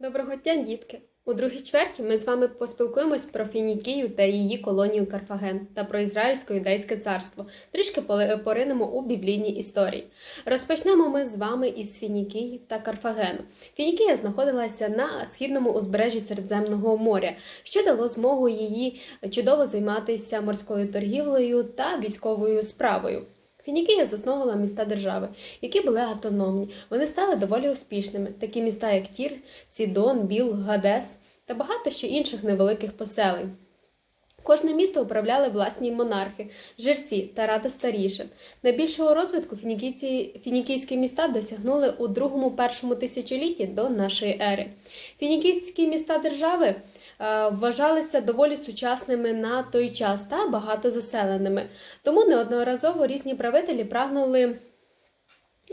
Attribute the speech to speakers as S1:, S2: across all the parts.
S1: Доброго дня, дітки! У другій чверті ми з вами поспілкуємось про Фінікію та її колонію Карфаген та про Ізраїльсько-юдейське царство. Трішки поринемо у біблійні історії. Розпочнемо ми з вами із Фінікії та Карфагену. Фінікія знаходилася на східному узбережжі Середземного моря, що дало змогу її чудово займатися морською торгівлею та військовою справою. Фінікія засновувала міста держави, які були автономні. Вони стали доволі успішними, такі міста, як Тір, Сідон, Біл, Гадес та багато ще інших невеликих поселень. Кожне місто управляли власні монархи, жерці та рада старішин. Найбільшого розвитку фінікійці, фінікійські міста досягнули у другому-першому тисячолітті до нашої ери. Фінікійські міста держави е, вважалися доволі сучасними на той час та багатозаселеними. Тому неодноразово різні правителі прагнули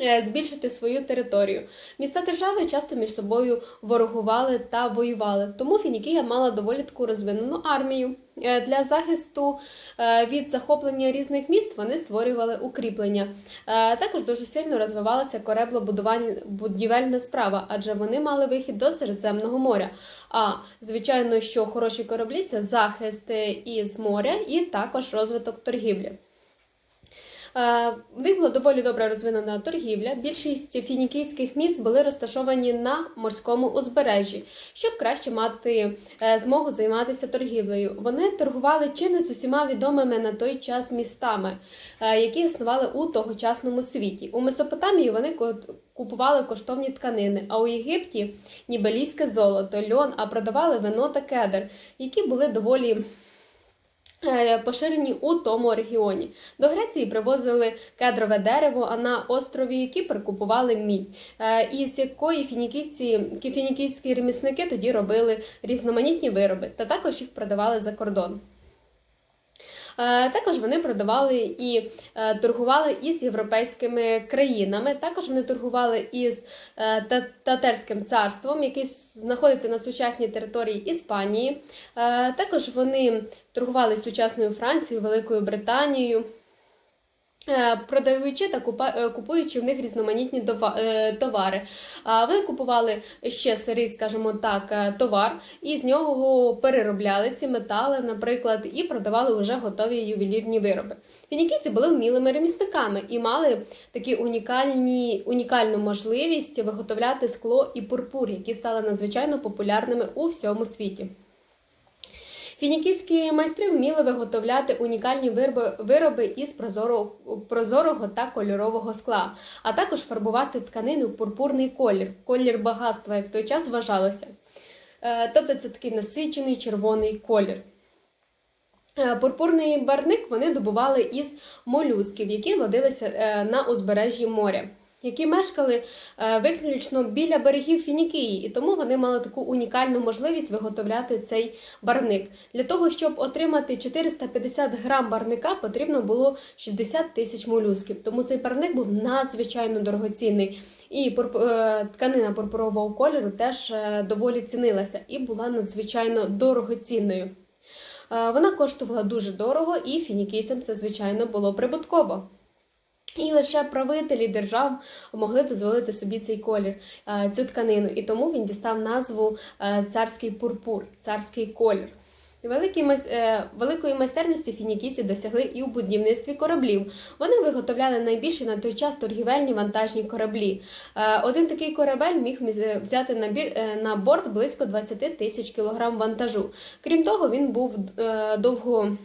S1: е, збільшити свою територію. Міста держави часто між собою ворогували та воювали, тому Фінікія мала доволі таку розвинену армію. Е, Для захисту е, від захоплення різних міст вони створювали укріплення. Е, Також дуже сильно розвивалася кораблобудівельна справа, адже вони мали вихід до Середземного моря. А звичайно, що хороші кораблі це захист із моря і також розвиток торгівлі. Е, В них була доволі добре розвинена торгівля. Більшість фінікійських міст були розташовані на морському узбережжі, щоб краще мати е, змогу займатися торгівлею. Вони торгували чи не з усіма відомими на той час містами, е, які існували у тогочасному світі. У Месопотамії вони купували коштовні тканини, а у Єгипті нібелійське золото, льон, а продавали вино та кедр, які були доволі поширені у тому регіоні. До Греції привозили кедрове дерево, а на острові Кіпр купували мідь, е, із якої фінікійці, кі- фінікійські ремісники тоді робили різноманітні вироби, та також їх продавали за кордон. Е, Також вони продавали і е, торгували із європейськими країнами. Також вони торгували із е, Татарським царством, яке знаходиться на сучасній території Іспанії. Також вони торгували з сучасною Францією, Великою Британією. Е, Продаючи та е, купуючи в них різноманітні е, товари. Вони купували ще сирий, скажімо так, товар, і з нього переробляли ці метали, наприклад, і продавали вже готові ювелірні вироби. Фінікійці були вмілими ремісниками і мали такі унікальні, унікальну можливість виготовляти скло і пурпур, які стали надзвичайно популярними у всьому світі. Фінікійські майстри вміли виготовляти унікальні вироби, із прозорого, прозорого та кольорового скла, а також фарбувати тканини в пурпурний колір, колір багатства, як в той час вважалося. Е, Тобто це такий насичений червоний колір. Е, Пурпурний барник вони добували із молюсків, які водилися е, на узбережжі моря, які мешкали е, виключно біля берегів Фінікії, і тому вони мали таку унікальну можливість виготовляти цей барник. Для того, щоб отримати 450 грам барника, потрібно було 60 тисяч молюсків. Тому цей барник був надзвичайно дорогоцінний. І е, тканина пурпурового кольору теж е, доволі цінилася і була надзвичайно дорогоцінною. Вона коштувала дуже дорого, і фінікійцям це, звичайно, було прибутково. І лише правителі держав могли дозволити собі цей колір, е, цю тканину, і тому він дістав назву е, царський пурпур, царський колір. Е, Великої майстерності фінікійці досягли і у будівництві кораблів. Вони виготовляли найбільші на той час торгівельні вантажні кораблі. Один такий корабель міг взяти на, борт близько 20 тисяч кілограм вантажу. Крім того, він був довго.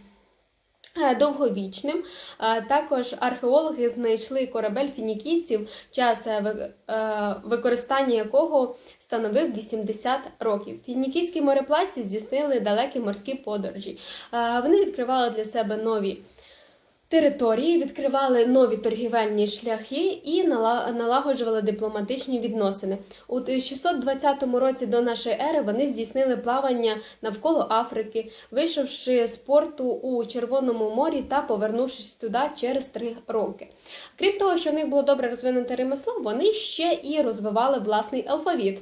S1: Е, Довговічним. Е, Також археологи знайшли корабель фінікійців, час е, ви- використання якого становив 80 років. Фінікійські мореплавці здійснили далекі морські подорожі. Вони відкривали для себе нові території, відкривали нові торгівельні шляхи і нала- налагоджували дипломатичні відносини. У 620 році до нашої ери вони здійснили плавання навколо Африки, вийшовши з порту у Червоному морі та повернувшись туди через три роки. Крім того, що в них було добре розвинуте ремесло, вони ще і розвивали власний алфавіт.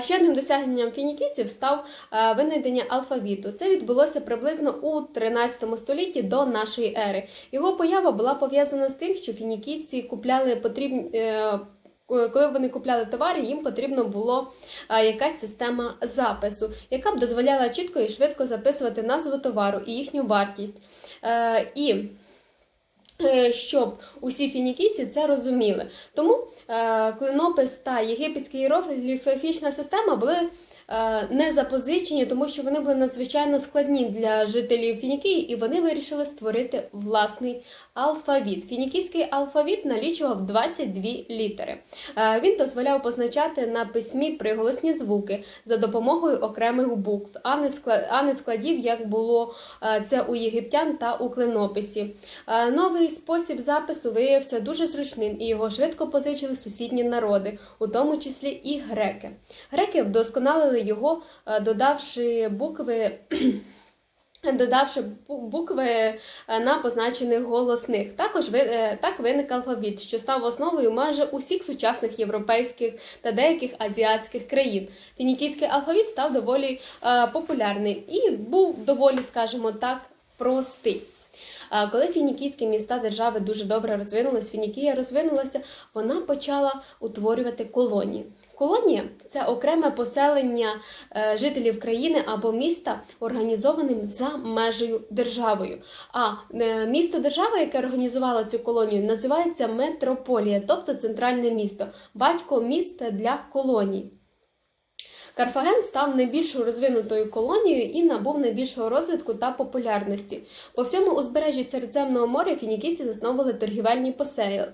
S1: Ще одним досягненням фінікійців став винайдення алфавіту. Це відбулося приблизно у 13 столітті до нашої ери. Його поява була пов'язана з тим, що фінікійці купляли потрібні. е, Коли вони купляли товари, їм потрібно було якась система запису, яка б дозволяла чітко і швидко записувати назву товару і їхню вартість. Е, І щоб усі фінікійці це розуміли. Тому е, клинопис та єгипетська іерогліфічна система були е, не запозичені, тому що вони були надзвичайно складні для жителів Фінікії, і вони вирішили створити власний алфавіт. Фінікійський алфавіт налічував 22 літери. Е, Він дозволяв позначати на письмі приголосні звуки за допомогою окремих букв, а не складів, як було е, це у єгиптян та у клинописі. Е, Новий спосіб запису виявився дуже зручним, і його швидко позичили сусідні народи, у тому числі і греки. Греки вдосконалили його, е, додавши букви. Додавши букви е, на позначених голосних, також е, так виник алфавіт, що став основою майже усіх сучасних європейських та деяких азіатських країн. Фінікійський алфавіт став доволі популярний і був доволі, скажімо так, простий. Коли фінікійські міста держави дуже добре розвинулись, Фінікія розвинулася, вона почала утворювати колонії. Колонія це окреме поселення е, жителів країни або міста, організованим за межею державою. А е, місто держава, яке організувало цю колонію, називається метрополія, тобто центральне місто, батько міст для колоній. Карфаген став найбільшою розвинутою колонією і набув найбільшого розвитку та популярності. По всьому узбережжі Середземного моря фінікійці засновували торгівельні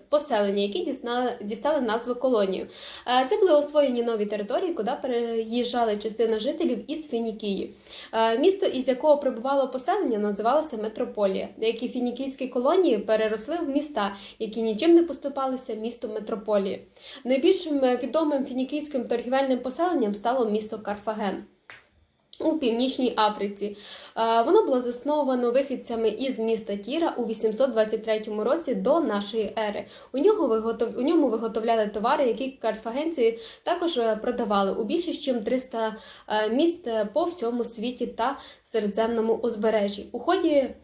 S1: поселення, які дістали, дістали назву колонію. Е, Це були освоєні нові території, куди переїжджали частина жителів із Фінікії. Е, Місто, із якого прибувало поселення, називалося Метрополія. Деякі фінікійські колонії переросли в міста, які нічим не поступалися місту Метрополії. Найбільшим е, відомим фінікійським торгівельним поселенням стало місто Карфаген. У північній Африці Е, воно було засновано вихідцями із міста Тіра у 823 році до нашої ери. У нього виготов... у ньому виготовляли товари, які карфагенці також е, продавали у більше ніж 300 е, міст по всьому світі та Середземному узбережжі. У ході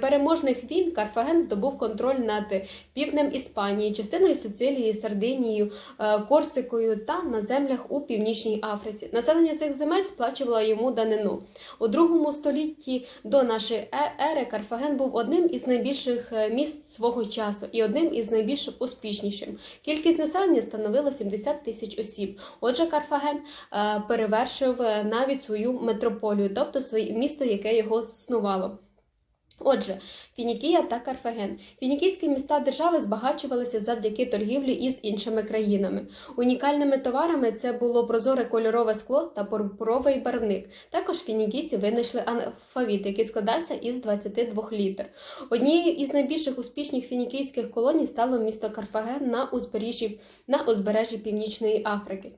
S1: переможних війн Карфаген здобув контроль над півднем Іспанії, частиною Сицилії, Сардинією, е, Корсикою та на землях у Північній Африці. Населення цих земель сплачувало йому данину. У другому столітті до нашої е- ери Карфаген був одним із найбільших е, міст свого часу і одним із найбільш успішнішим. Кількість населення становила 70 тисяч осіб. Отже, Карфаген е, перевершив е, навіть свою метрополію, тобто своє місто, яке його заснувало. Отже, Фінікія та Карфаген. Фінікійські міста держави збагачувалися завдяки торгівлі із іншими країнами. Унікальними товарами це було прозоре кольорове скло та пурпуровий барвник. Також фінікійці винайшли алфавіт, який складався із 22 літер. Однією із найбільших успішних фінікійських колоній стало місто Карфаген на узбережжі, на узбережжі Північної Африки.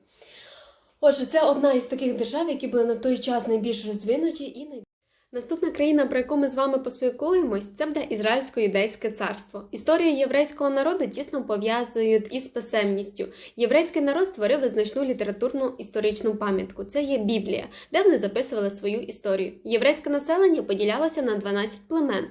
S1: Отже, це одна із таких держав, які були на той час найбільш розвинуті і найбільш Наступна країна, про яку ми з вами поспілкуємось, це буде Ізраїльсько-юдейське царство. Історію єврейського народу тісно пов'язують із писемністю. Єврейський народ створив визначну літературну історичну пам'ятку. Це є Біблія, де вони записували свою історію. Єврейське населення поділялося на 12 племен.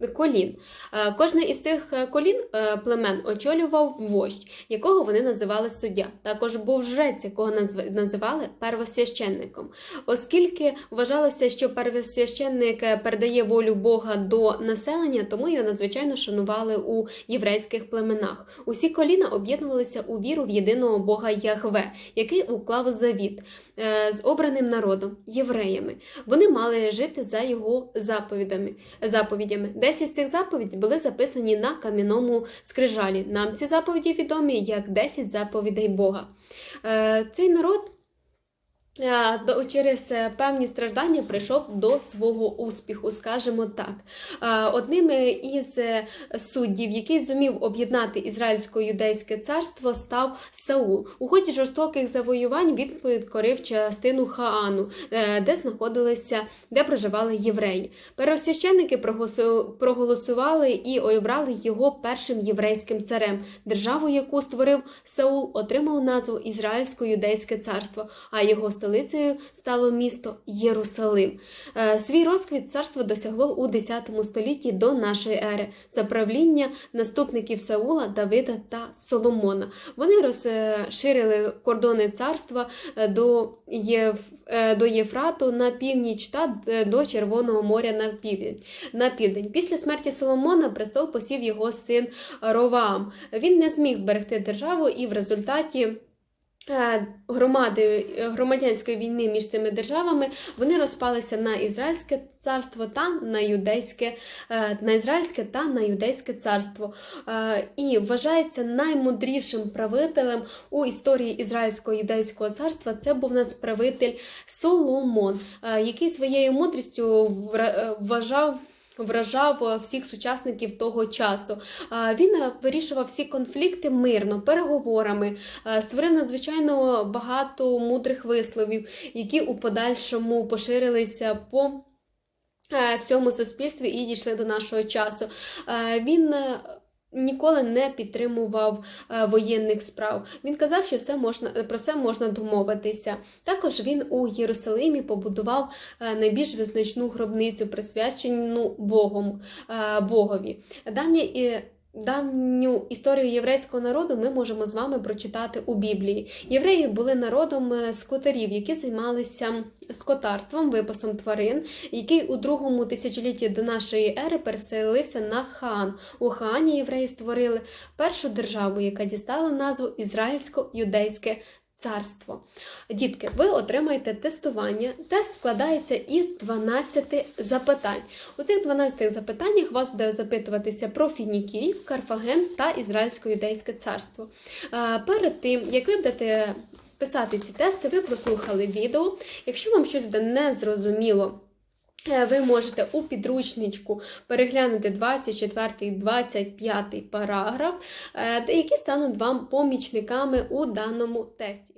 S1: Колін. Е, Кожне із цих е, колін е, племен очолював вождь, якого вони називали суддя. Також був жрець, якого називали первосвященником. Оскільки вважалося, що первосвященник передає волю Бога до населення, тому його надзвичайно шанували у єврейських племенах. Усі коліна об'єднувалися у віру в єдиного Бога Яхве, який уклав завіт з обраним народом євреями. Вони мали жити за його заповідями. Десять з цих заповідей були записані на кам'яному скрижалі. Нам ці заповіді відомі як 10 заповідей Бога. Е, Цей народ через е, певні страждання прийшов до свого успіху, скажімо так. Е, Одним е, із е, суддів, який зумів об'єднати ізраїльсько-юдейське царство, став Саул. У ході жорстоких завоювань він підкорив частину Хаану, е, де знаходилися, де проживали євреї. Первосвященники проголосували і обрали його першим єврейським царем. Державу, яку створив Саул, отримала назву Ізраїльсько-юдейське царство, а його столицею стало місто Єрусалим. Е, Свій розквіт царство досягло у X столітті до нашої ери за правління наступників Саула, Давида та Соломона. Вони розширили кордони царства е, до, Єв... е, до Єфрату на північ та до Червоного моря на південь. На південь. Після смерті Соломона престол посів його син Роваам. Він не зміг зберегти державу і в результаті. Е, Громади е, громадянської війни між цими державами вони розпалися на Ізраїльське царство та на юдейське, е, на Ізраїльське та на юдейське царство. І вважається наймудрішим правителем у історії Ізраїльського юдейського царства. Це був нацправитель Соломон, який своєю мудрістю вважав. Вражав е, всіх сучасників того часу. Він е, вирішував всі конфлікти мирно, переговорами, е, створив надзвичайно багато мудрих висловів, які у подальшому поширилися по всьому суспільстві і дійшли до нашого часу. Він ніколи не підтримував е, воєнних справ. Він казав, що все можна про це можна домовитися. Також він у Єрусалимі побудував е, найбільш визначну гробницю, присвячену Богом, е, Богові. Давня Давню історію єврейського народу ми можемо з вами прочитати у Біблії. Євреї були народом е, скотарів, які займалися скотарством, випасом тварин, який у другому тисячолітті до нашої ери переселився на Хаан. У Хаані євреї створили першу державу, яка дістала назву Ізраїльсько-юдейське царство. Дітки, ви отримаєте тестування. Тест складається із 12 запитань. У цих 12 запитаннях вас буде запитуватися про Фінікій, Карфаген та Ізраїльсько-юдейське царство. Е, Перед тим, як ви будете писати ці тести, ви прослухали відео. Якщо вам щось буде незрозуміло, ви можете у підручничку переглянути 24, 25 параграф, е, які стануть вам помічниками у даному тесті.